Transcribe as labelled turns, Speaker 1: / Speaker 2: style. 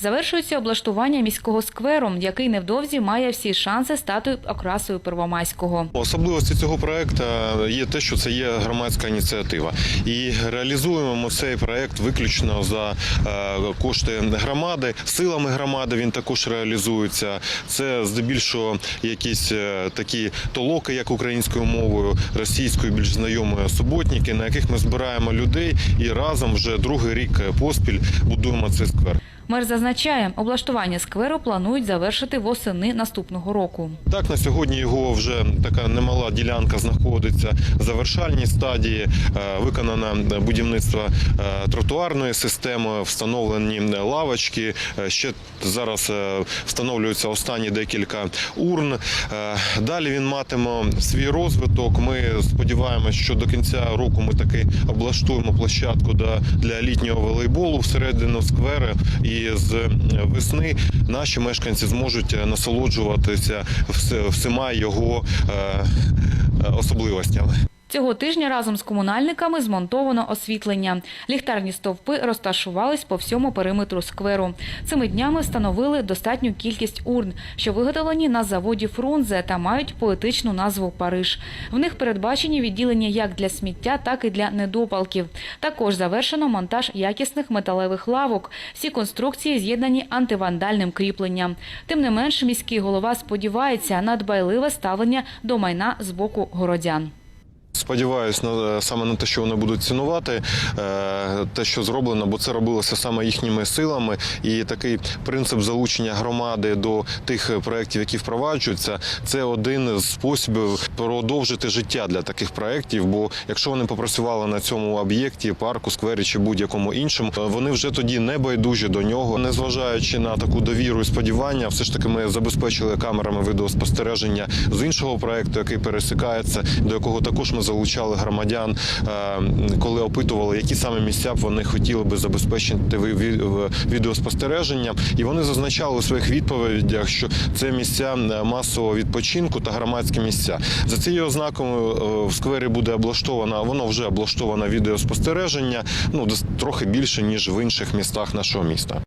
Speaker 1: Завершується облаштування міського скверу, який невдовзі має всі шанси стати окрасою Первомайського.
Speaker 2: Особливості цього проекту є те, що це є громадська ініціатива, і реалізуємо ми цей проект виключно за е, кошти громади. Силами громади він також реалізується. Це здебільшого якісь е, такі толоки, як українською мовою, російською більш знайомою суботники, на яких ми збираємо людей і разом вже другий рік поспіль будуємо цей сквер.
Speaker 1: Мер зазначає, облаштування скверу планують завершити восени наступного року.
Speaker 2: Так, на сьогодні його вже така немала ділянка знаходиться в завершальній стадії. Е, Виконано будівництво е, тротуарної системи, встановлені лавочки. Е, Ще зараз встановлюються останні декілька урн. Далі він матиме свій розвиток. Ми сподіваємося, що до кінця року ми таки облаштуємо площадку для- літнього волейболу всередину сквери. І з весни наші мешканці зможуть насолоджуватися всіма його е, е, особливостями.
Speaker 1: Цього тижня разом з комунальниками змонтовано освітлення. Ліхтарні стовпи розташувались по всьому периметру скверу. Цими днями встановили достатню кількість урн, що виготовлені на заводі Фрунзе та мають поетичну назву Париж. В них передбачені відділення як для сміття, так і для недопалків. Також завершено монтаж якісних металевих лавок. Всі конструкції з'єднані антивандальним кріпленням. Тим не менш, міський голова сподівається на дбайливе ставлення до майна з боку городян.
Speaker 2: Сподіваюсь на саме на те, що вони будуть цінувати е, те, що зроблено, бо це робилося саме їхніми силами. І такий принцип залучення громади до тих проєктів, які впроваджуються, це один з способів продовжити життя для таких проєктів. Бо якщо вони попрацювали на цьому об'єкті, парку, сквері чи будь-якому іншому, е, вони вже тоді не байдужі до нього, незважаючи на таку довіру і сподівання, все ж таки ми забезпечили камерами відеоспостереження з іншого проєкту, який пересікається, до якого також ми залучали громадян, е, коли опитували, які саме місця б вони хотіли би забезпечити ви- ві- в- відеоспостереження. І вони зазначали у своїх відповідях, що це місця е, масового відпочинку та громадські місця. За цією ознакою е, в сквері буде облаштовано, воно вже облаштовано відеоспостереження. Ну трохи більше ніж в інших містах нашого міста.